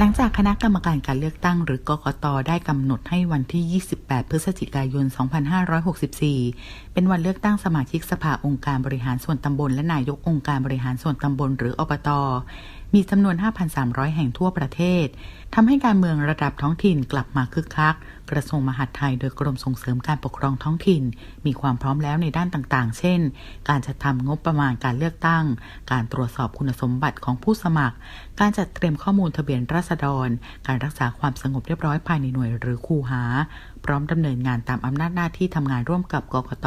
หลังจากคณะกรรมการการเลือกตั้งหรือกกตได้กำหนดให้วันที่ 28 พฤศจิกายน 2564 เป็นวันเลือกตั้งสมาชิกสภาองค์การบริหารส่วนตำบลและนายกองค์การบริหารส่วนตำบลหรืออบต มีจำนวน 5,300 แห่งทั่วประเทศทำให้การเมืองระดับท้องถิ่นกลับมาคึกคัก กระทรวงมหาดไทยโดยกรมส่งเสริมการปกครองท้องถิ่น มีความพร้อมแล้วในด้านต่างๆ เช่น การจัดทำงบประมาณการเลือกตั้ง การตรวจสอบคุณสมบัติของผู้สมัคร การจัดเตรียมข้อมูลทะเบียนราษฎร การรักษาความสงบเรียบร้อยภายในหน่วยหรือคูหา ร้อมดำเนินงานตามอำนาจหน้าที่ทำงานร่วมกับกกต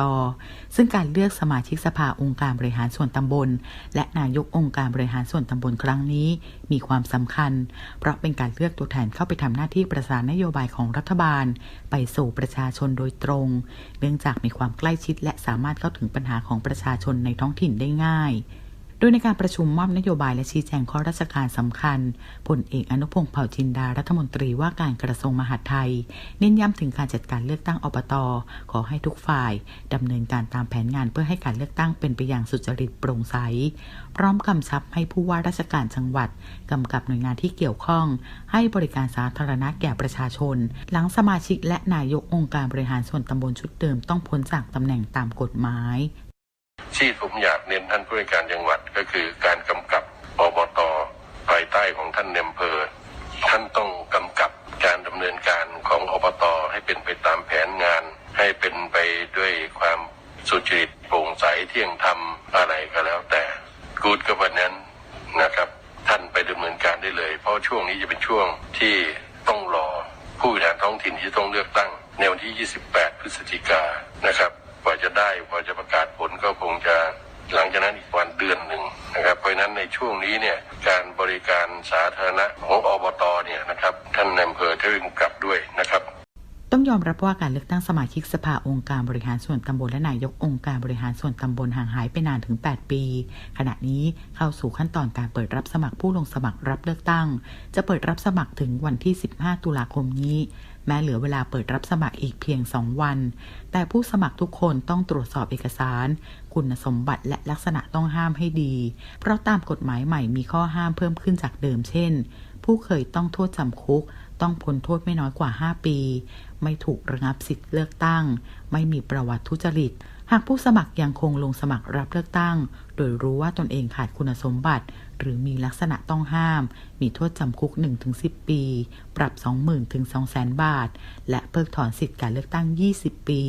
ซึ่งการเลือกสมาชิกสภาองค์การบริหารส่วนตำบล และนายกองค์การบริหารส่วนตำบลครั้งนี้ มีความสำคัญ เพราะเป็นการเลือกตัวแทนเข้าไปทำหน้าที่ประสานนโยบายของรัฐบาล ไปสู่ประชาชนโดยตรง เนื่องจากมีความใกล้ชิดและสามารถเข้าถึงปัญหาของประชาชนในท้องถิ่นได้ง่าย โดยในการประชุมมอบนโยบายและชี้แจงข้อราชการสำคัญพลเอกอนุพงศ์เผ่าจินดารัฐมนตรีว่าการกระทรวงมหาดไทย เน้นย้ำถึงการจัดการเลือกตั้งอบต ขอให้ทุกฝ่ายดำเนินการตามแผนงานเพื่อให้การเลือกตั้งเป็นไปอย่างสุจริตโปร่งใส พร้อมกำชับให้ผู้ว่าราชการจังหวัดกำกับหน่วยงานที่เกี่ยวข้อง ให้บริการสาธารณะแก่ประชาชน หลังสมาชิกและนายกองค์การบริหารส่วนตำบลชุดเดิมต้องพ้นจากตำแหน่งตามกฎหมาย ที่ผมอยากเน้นท่านผู้ว่าการจังหวัดก็คือการกำกับอบตภายใต้ของท่านเนมเพอท่านต้องกำกับการดำเนินการของอบตให้เป็นไปตามแผนงาน ให้เป็นไปด้วยความสุจริตโปร่งใสเที่ยงธรรมอะไรก็แล้วแต่กูดก็วันนั้นนะครับ ท่านไปดำเนินการได้เลย เพราะช่วงนี้จะเป็นช่วงที่ต้องรอผู้บริหารท้องถิ่นที่ต้องเลือกตั้งในวันที่ 28 พฤศจิกานนะครับกว่าจะได้กว่าจะประกาศผล ในช่วงนี้เนี่ยการบริการสาธารณะของอบตเนี่ยนะครับท่านอำเภอช่วยกำกับด้วย ต้องยอมรับว่าการเลือกตั้งสมาชิกสภาองค์การบริหารส่วนตำบลและนายกองค์การบริหารส่วนตำบลห่างหายไปนานถึง 8 ปี ขณะนี้เข้าสู่ขั้นตอนการเปิดรับสมัครผู้ลงสมัครรับเลือกตั้ง จะเปิดรับสมัครถึงวันที่ 15 ตุลาคมนี้ แม้เหลือเวลาเปิดรับสมัครอีกเพียง 2 วัน แต่ผู้สมัครทุกคนต้องตรวจสอบเอกสาร คุณสมบัติและลักษณะต้องห้ามให้ดี เพราะตามกฎหมายใหม่มีข้อห้ามเพิ่มขึ้นจากเดิมเช่น ผู้เคยต้องโทษจำคุก ต้องพ้นโทษไม่น้อยกว่า 5 ปี ไม่ถูกระงับสิทธิ์เลือกตั้ง ไม่มีประวัติทุจริต หากผู้สมัครยังคงลงสมัครรับเลือกตั้ง โดยรู้ว่าตนเองขาดคุณสมบัติ หรือมีลักษณะต้องห้าม มีโทษจำคุก 1-10 ปี ปรับ 20,000ถึง200,000 บาท และเพิกถอนสิทธิการเลือกตั้ง 20 ปี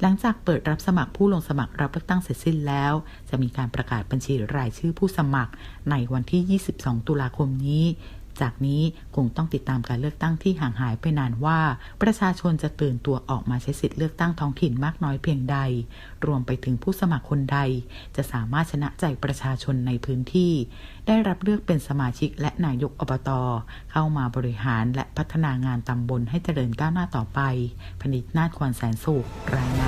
หลังจากเปิดรับสมัครผู้ลงสมัครรับเลือกตั้งเสร็จสิ้นแล้ว จะมีการประกาศบัญชีรายชื่อผู้สมัครในวันที่ 22 ตุลาคมนี้ จากนี้คงต้องติดตามการเลือกตั้งที่ห่างหายไปนานว่า ประชาชนจะตื่นตัวออกมาใช้สิทธิเลือกตั้งท้องถิ่นมากน้อยเพียงใด รวมไปถึงผู้สมัครคนใด จะสามารถชนะใจประชาชนในพื้นที่ ได้รับเลือกเป็นสมาชิกและนายกอบต เข้ามาบริหารและพัฒนางานตำบลให้เจริญก้าวหน้าต่อไปพนิษนาถควรแสนสุขรายงาน